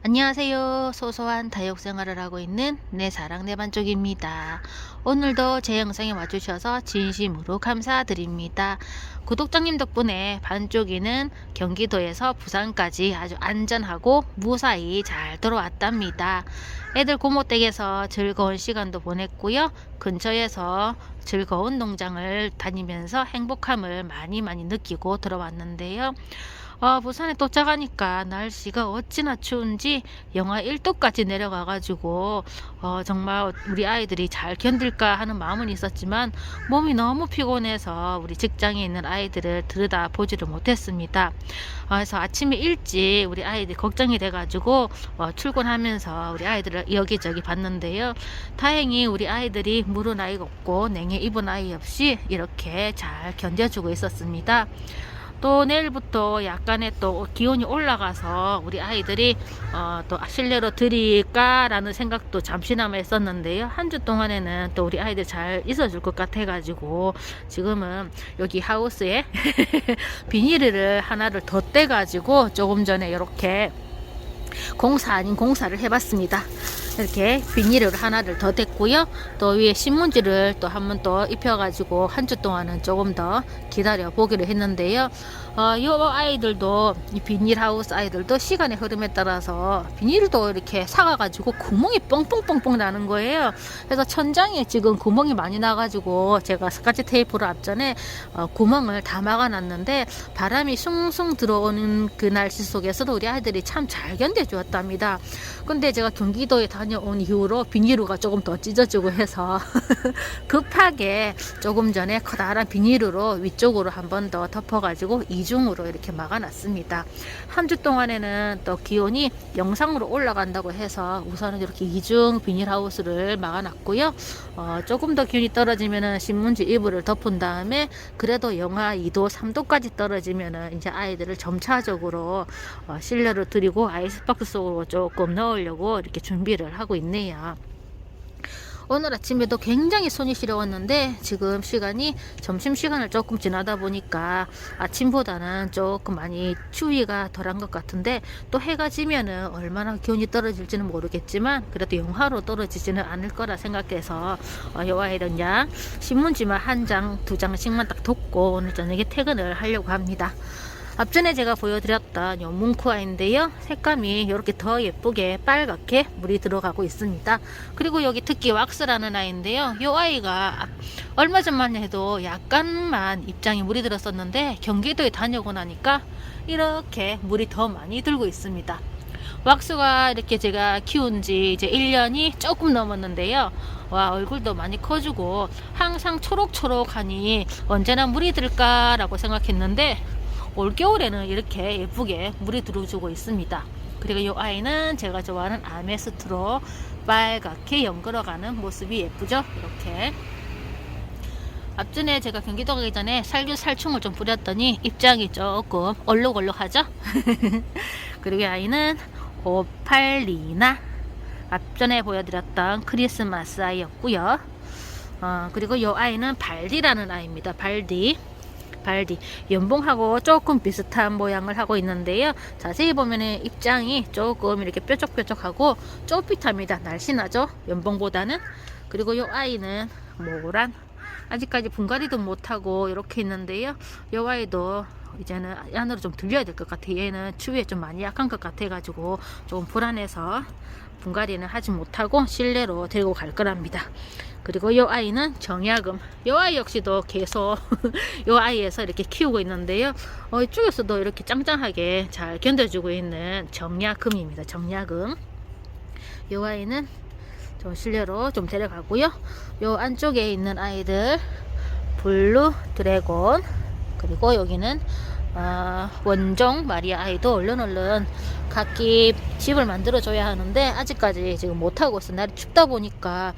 안녕하세요. 소소한 다육 생활을 하고 있는 내 사랑 내 반쪽입니다. 오늘도 제 영상에 와주셔서 진심으로 감사드립니다. 구독자님 덕분에 반쪽이는 경기도에서 부산까지 아주 안전하고 무사히 잘 들어왔답니다. 애들 고모댁에서 즐거운 시간도 보냈고요. 근처에서 즐거운 농장을 다니면서 행복함을 많이 많이 느끼고 들어왔는데요. 아, 부산에 도착하니까 날씨가 어찌나 추운지 영하 1도까지 내려가가지고 어, 정말 우리 아이들이 잘 견딜까 하는 마음은 있었지만 몸이 너무 피곤해서 우리 직장에 있는 아이들을 들여다 보지를 못했습니다. 어, 그래서 아침에 일찍 우리 아이들이 걱정이 돼가지고 어, 출근하면서 우리 아이들을 여기저기 봤는데요. 다행히 우리 아이들이 물은 아이가 없고 냉해 입은 아이 없이 이렇게 잘 견뎌주고 있었습니다. 또 내일부터 약간의 또 기온이 올라가서 우리 아이들이 어, 또 실내로 드릴까라는 생각도 잠시나마 했었는데요. 한 주 동안에는 또 우리 아이들 잘 있어줄 것 같아가지고 지금은 여기 하우스에 비닐을 하나를 더 떼가지고 조금 전에 이렇게 공사 아닌 공사를 해봤습니다. 이렇게 비닐을 하나를 더 댔고요. 또 위에 신문지를 또 한 번 더 입혀가지고 한 주 동안은 조금 더 기다려 보기로 했는데요. 어, 이 아이들도 이 비닐하우스 아이들도 시간의 흐름에 따라서 비닐도 이렇게 사가가지고 구멍이 뻥뻥뻥뻥 나는 거예요. 그래서 천장에 지금 구멍이 많이 나가지고 제가 스카치 테이프로 앞전에 어, 구멍을 다 막아놨는데 바람이 숭숭 들어오는 그 날씨 속에서도 우리 아이들이 참 잘 견뎌 주었답니다. 근데 제가 경기도에 다녀온 이후로 비닐루가 조금 더 찢어지고 해서 급하게 조금 전에 커다란 비닐루로 위쪽으로 한 번 더 덮어가지고 이중으로 이렇게 막아놨습니다. 한 주 동안에는 또 기온이 영상으로 올라간다고 해서 우선은 이렇게 이중 비닐하우스를 막아놨고요. 어, 조금 더 기온이 떨어지면은 신문지 이불을 덮은 다음에 그래도 영하 2도, 3도까지 떨어지면은 이제 아이들을 점차적으로 어, 실내로 들이고 아이스박 스 속으로 조금 넣으려고 이렇게 준비를 하고 있네요. 오늘 아침에도 굉장히 손이 시려웠는데 지금 시간이 점심 시간을 조금 지나다 보니까 아침보다는 조금 많이 추위가 덜한 것 같은데 또 해가 지면은 얼마나 기온이 떨어질지는 모르겠지만 그래도 영하로 떨어지지는 않을 거라 생각해서 어, 여아이는 양 신문지만 한 장, 두 장씩만 딱 덮고 오늘 저녁에 퇴근을 하려고 합니다. 앞전에 제가 보여드렸던 요 뭉크아인데요. 색감이 이렇게 더 예쁘게 빨갛게 물이 들어가고 있습니다. 그리고 여기 특히 왁스라는 아이인데요. 이 아이가 얼마 전만 해도 약간만 입장이 물이 들었었는데 경기도에 다녀오고 나니까 이렇게 물이 더 많이 들고 있습니다. 왁스가 이렇게 제가 키운 지 이제 1년이 조금 넘었는데요. 와, 얼굴도 많이 커지고 항상 초록초록하니 언제나 물이 들까라고 생각했는데 올겨울에는 이렇게 예쁘게 물이 들어주고 있습니다. 그리고 이 아이는 제가 좋아하는 아메스트로 빨갛게 연걸어가는 모습이 예쁘죠? 이렇게. 앞전에 제가 경기도 가기 전에 살균 살충을 좀 뿌렸더니 입장이 조금 얼룩얼룩하죠? 그리고 이 아이는 오팔리나 앞전에 보여드렸던 크리스마스 아이였고요. 어, 그리고 이 아이는 발디라는 아이입니다. 발디. 발디 연봉하고 조금 비슷한 모양을 하고 있는데요. 자세히 보면 입장이 조금 이렇게 뾰족뾰족하고 쪼빛합니다. 날씬하죠? 연봉보다는. 그리고 이 아이는 모란 아직까지 분갈이도 못하고 이렇게 있는데요. 이 아이도 이제는 안으로 좀 들려야 될 것 같아요. 얘는 추위에 좀 많이 약한 것 같아 가지고 좀 불안해서 분갈이는 하지 못하고 실내로 데리고 갈 거랍니다. 그리고 이 아이는 정약음. 이 아이 역시도 계속 이 아이에서 이렇게 키우고 있는데요. 어, 이쪽에서도 이렇게 짱짱하게 잘 견뎌주고 있는 정약음입니다. 정약음. 이 아이는 좀 실내로 좀 데려가고요. 이 안쪽에 있는 아이들 블루 드래곤 그리고 여기는 어, 원종 마리아 아이도 얼른 얼른 각기 집을 만들어 줘야 하는데 아직까지 지금 못하고 있어 날이 춥다 보니까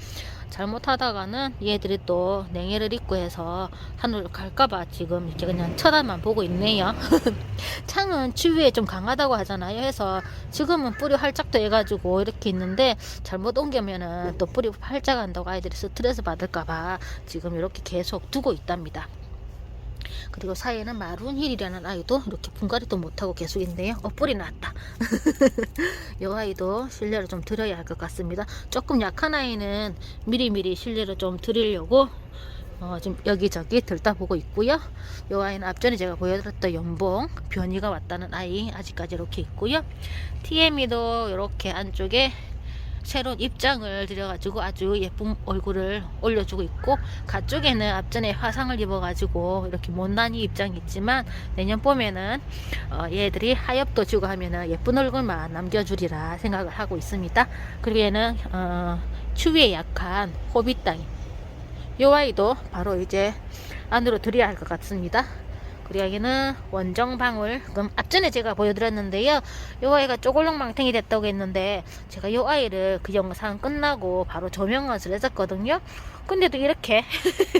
잘못하다가는 얘들이 또 냉해를 입고 해서 하늘로 갈까봐 지금 이렇게 그냥 쳐다만 보고 있네요. 창은 추위에 좀 강하다고 하잖아요. 해서 지금은 뿌리 활짝도 해가지고 이렇게 있는데 잘못 옮기면은 또 뿌리 활짝 한다고 아이들이 스트레스 받을까봐 지금 이렇게 계속 두고 있답니다. 그리고 사이에는 마룬힐이라는 아이도 이렇게 분갈이도 못하고 계속 있네요. 어, 뿌리 났다. 이 아이도 실내를 좀 드려야 할 것 같습니다. 조금 약한 아이는 미리미리 실내를 좀 드리려고 어, 지금 여기저기 들다 보고 있고요. 이 아이는 앞전에 제가 보여드렸던 연봉 변이가 왔다는 아이 아직까지 이렇게 있고요. TM이도 이렇게 안쪽에 새로운 입장을 들여가지고 아주 예쁜 얼굴을 올려주고 있고 가쪽에는 앞전에 화상을 입어가지고 이렇게 못난이 입장이 있지만 내년 봄에는 어, 얘들이 하엽도 주고 하면은 예쁜 얼굴만 남겨주리라 생각을 하고 있습니다. 그리고 얘는 어, 추위에 약한 호빗 땅이 요 아이도 바로 이제 안으로 들여야 할 것 같습니다. 그리고 여기는 원정방울. 그럼 앞전에 제가 보여드렸는데요. 요 아이가 쪼글렁망탱이 됐다고 했는데 제가 요 아이를 그 영상 끝나고 바로 조명것을 했었거든요. 근데도 이렇게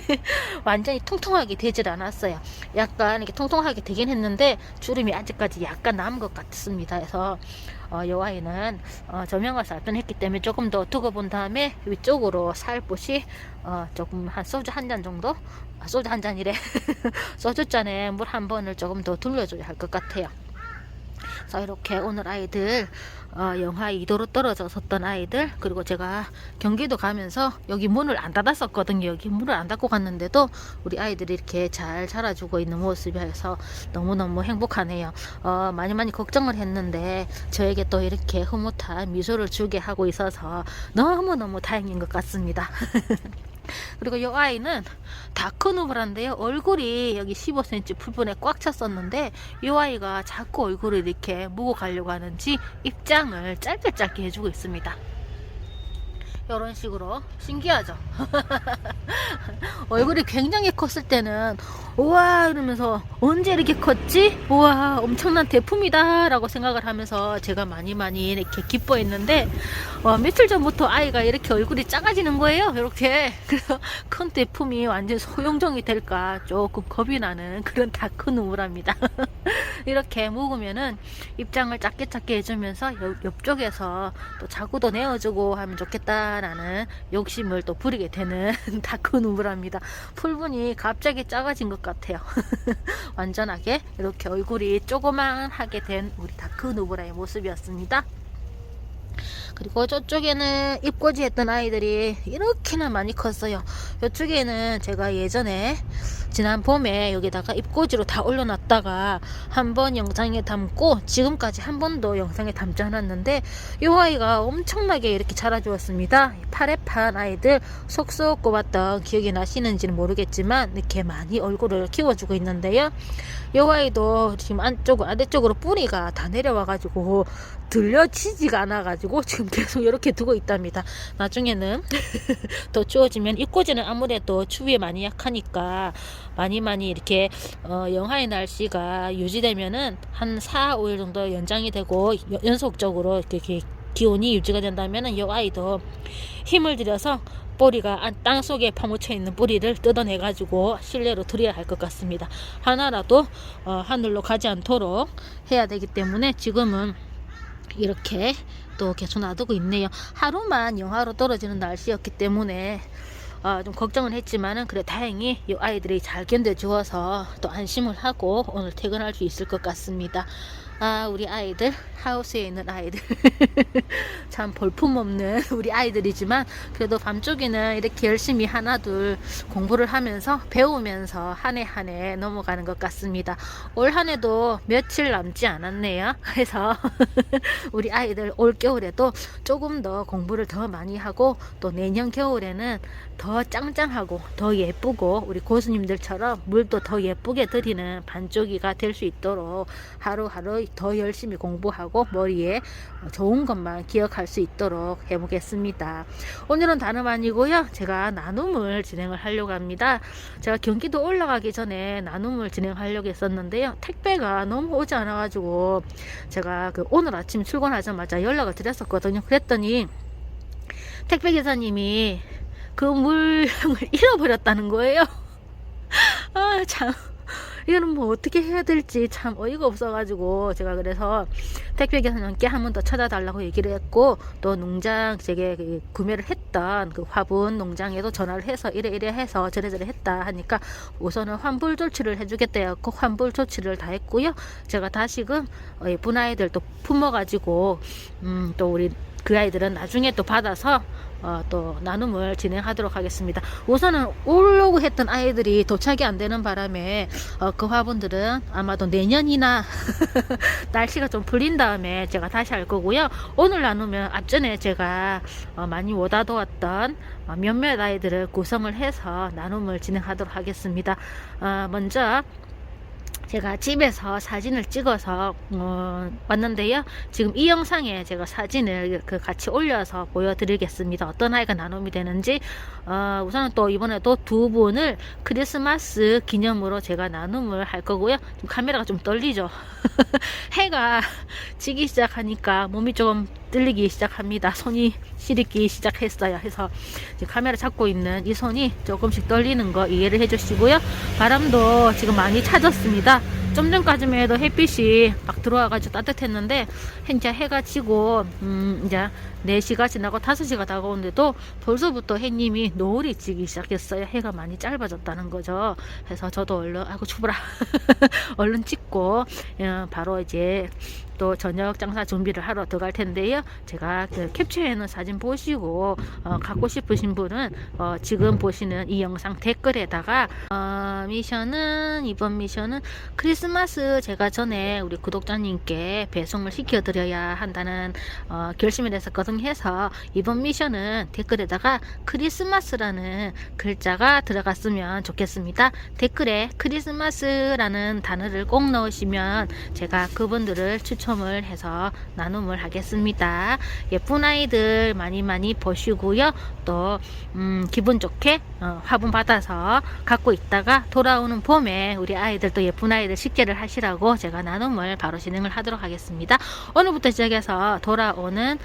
완전히 통통하게 되질 않았어요. 약간 이렇게 통통하게 되긴 했는데 주름이 아직까지 약간 남은 것 같습니다. 그래서 어, 요 아이는 어, 조명것을 앞전 했기 때문에 조금 더 두고 본 다음에 위쪽으로 살포시 어, 조금 한 소주 한 잔 정도 아, 소주 한 잔이래 소주 잔에 물 한 번을 조금 더 둘러줘야 할 것 같아요. 그래서 이렇게 오늘 아이들 어, 영하 2도로 떨어져 섰던 아이들 그리고 제가 경기도 가면서 여기 문을 안 닫았었거든요. 여기 문을 안 닫고 갔는데도 우리 아이들이 이렇게 잘 자라주고 있는 모습이어서 너무너무 행복하네요. 어, 많이 많이 걱정을 했는데 저에게 또 이렇게 흐뭇한 미소를 주게 하고 있어서 너무너무 다행인 것 같습니다 그리고 이 아이는 다크누브란데요. 얼굴이 여기 15cm 풀분에 꽉 찼었는데 이 아이가 자꾸 얼굴을 이렇게 무고 가려고 하는지 입장을 짧게 짧게 해주고 있습니다. 이런 식으로 신기하죠. 얼굴이 굉장히 컸을 때는 우와 이러면서 언제 이렇게 컸지? 우와 엄청난 대품이다 라고 생각을 하면서 제가 많이 많이 이렇게 기뻐했는데 어, 며칠 전부터 아이가 이렇게 얼굴이 작아지는 거예요 이렇게 그래서 큰 대품이 완전 소용종이 될까 조금 겁이 나는 그런 다큰 우울합니다 이렇게 묵으면은 입장을 작게 작게 해주면서 옆, 옆쪽에서 또 자구도 내어주고 하면 좋겠다 라는 욕심을 또 부리게 되는 다큰 우울합니다 풀분이 갑자기 작아진 것 같아요 완전하게 이렇게 얼굴이 조그만하게 된 우리 다크 누브라의 모습이었습니다. 그리고 저쪽에는 입꼬지 했던 아이들이 이렇게나 많이 컸어요. 이쪽에는 제가 예전에 지난 봄에 여기다가 입꼬지로 다 올려놨다가 한 번 영상에 담고 지금까지 한 번도 영상에 담지 않았는데 이 아이가 엄청나게 이렇게 자라주었습니다. 팔에 판 아이들 속속 꼽았던 기억이 나시는지는 모르겠지만 이렇게 많이 얼굴을 키워주고 있는데요. 이 아이도 지금 안쪽 아래쪽으로 뿌리가 다 내려와가지고 들려지지가 않아가지고 지금 계속 이렇게 두고 있답니다. 나중에는 더 추워지면 입꼬지는 아무래도 추위에 많이 약하니까 많이 많이 이렇게 어, 영하의 날씨가 유지되면은 한 4, 5일 정도 연장이 되고 여- 연속적으로 이렇게 기온이 유지가 된다면은 이 아이도 힘을 들여서 뿌리가 안- 땅 속에 파묻혀 있는 뿌리를 뜯어내 가지고 실내로 들여야 할 것 같습니다. 하나라도 어, 하늘로 가지 않도록 해야 되기 때문에 지금은 이렇게 또 계속 놔두고 있네요. 하루만 영하로 떨어지는 날씨였기 때문에 어, 좀 걱정은 했지만은 그래 다행히 이 아이들이 잘 견뎌 주어서 또 안심을 하고 오늘 퇴근할 수 있을 것 같습니다. 아 우리 아이들 하우스에 있는 아이들 참 볼품없는 우리 아이들이지만 그래도 밤쪽에는 이렇게 열심히 하나 둘 공부를 하면서 배우면서 한 해 한 해 넘어가는 것 같습니다. 올 한 해도 며칠 남지 않았네요. 그래서 우리 아이들 올 겨울에도 조금 더 공부를 더 많이 하고 또 내년 겨울에는 더 짱짱하고 더 예쁘고 우리 고수님들처럼 물도 더 예쁘게 드리는 반쪽이가 될 수 있도록 하루하루 더 열심히 공부하고 머리에 좋은 것만 기억할 수 있도록 해보겠습니다. 오늘은 다름 아니고요. 제가 나눔을 진행을 하려고 합니다. 제가 경기도 올라가기 전에 나눔을 진행하려고 했었는데요. 택배가 너무 오지 않아가지고 제가 그 오늘 아침 출근하자마자 연락을 드렸었거든요. 그랬더니 택배 기사님이 그 물량을 잃어버렸다는 거예요. 아, 참. 이거는 뭐 어떻게 해야 될지 참 어이가 없어가지고 제가 그래서 택배 기사님께 한 번 더 찾아달라고 얘기를 했고 또 농장 제게 그 구매를 했던 그 화분 농장에도 전화를 해서 이래 이래 해서 저래저래 했다 하니까 우선은 환불 조치를 해주겠다 해갖고 환불 조치를 다 했고요. 제가 다시금 어, 예쁜 아이들 또 품어가지고 음, 또 우리 그 아이들은 나중에 또 받아서 어, 또 나눔을 진행하도록 하겠습니다. 우선은 오려고 했던 아이들이 도착이 안 되는 바람에 어, 그 화분들은 아마도 내년이나 날씨가 좀 풀린 다음에 제가 다시 할 거고요. 오늘 나누면 앞전에 제가 어, 많이 오다도왔던 어, 몇몇 아이들을 구성을 해서 나눔을 진행하도록 하겠습니다. 어, 먼저 제가 집에서 사진을 찍어서 어, 왔는데요. 지금 이 영상에 제가 사진을 그 같이 올려서 보여드리겠습니다. 어떤 아이가 나눔이 되는지 어, 우선은 또 이번에도 두 분을 크리스마스 기념으로 제가 나눔을 할 거고요. 지금 카메라가 좀 떨리죠. 해가 지기 시작하니까 몸이 좀 떨리기 시작합니다. 손이 시리기 시작했어요. 해서 카메라 잡고 있는 이 손이 조금씩 떨리는 거 이해를 해주시고요. 바람도 지금 많이 차졌습니다. 좀 전까지만 해도 햇빛이 막 들어와가지고 따뜻했는데 현재 해가 지고 음 이제 4시가 지나고 5시가 다가오는데도 벌써부터 해님이 노을이 지기 시작했어요. 해가 많이 짧아졌다는 거죠. 그래서 저도 얼른 아이고 추워라 얼른 찍고 어, 바로 이제 또 저녁 장사 준비를 하러 들어갈 텐데요. 제가 그 캡처해 놓은 사진 보시고 어, 갖고 싶으신 분은 어, 지금 보시는 이 영상 댓글에다가 어, 미션은 이번 미션은 크리스마스 제가 전에 우리 구독자님께 배송을 시켜드려야 한다는 어, 결심을 했었거든요. 해서 이번 미션은 댓글에다가 크리스마스라는 글자가 들어갔으면 좋겠습니다. 댓글에 크리스마스라는 단어를 꼭 넣으시면 제가 그분들을 추첨을 해서 나눔을 하겠습니다. 예쁜 아이들 많이 많이 보시고요. 또 음, 기분 좋게 어, 화분 받아서 갖고 있다가 돌아오는 봄에 우리 아이들 또 예쁜 아이들 식재를 하시라고 제가 나눔을 바로 진행을 하도록 하겠습니다. 오늘부터 시작해서 돌아오는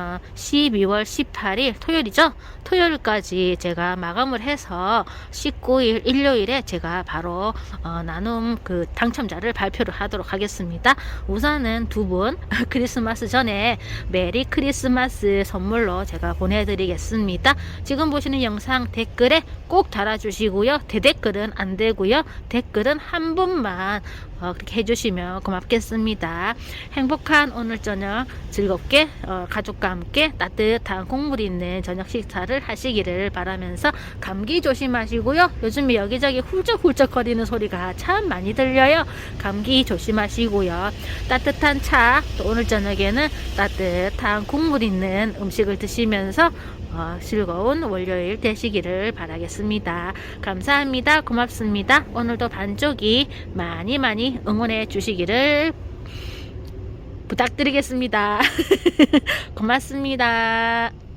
어, 12월 18일 토요일이죠. 토요일까지 제가 마감을 해서 19일 일요일에 제가 바로 어, 나눔 그 당첨자를 발표를 하도록 하겠습니다. 우선은 두 분 크리스마스 전에 메리 크리스마스 선물로 제가 보내드리겠습니다. 지금 보시는 영상 댓글에 꼭 달아주시고요. 대댓글은 안 되고요. 댓글은 한 분만 어, 그렇게 해주시면 고맙겠습니다. 행복한 오늘 저녁 즐겁게 어, 가족과 함께 따뜻한 국물 있는 저녁 식사를 하시기를 바라면서 감기 조심하시고요. 요즘에 여기저기 훌쩍훌쩍거리는 소리가 참 많이 들려요. 감기 조심하시고요. 따뜻한 차, 또 오늘 저녁에는 따뜻한 국물 있는 음식을 드시면서 어, 즐거운 월요일 되시기를 바라겠습니다. 감사합니다. 고맙습니다. 오늘도 반쪽이 많이 많이 응원해 주시기를 부탁드리겠습니다. 고맙습니다.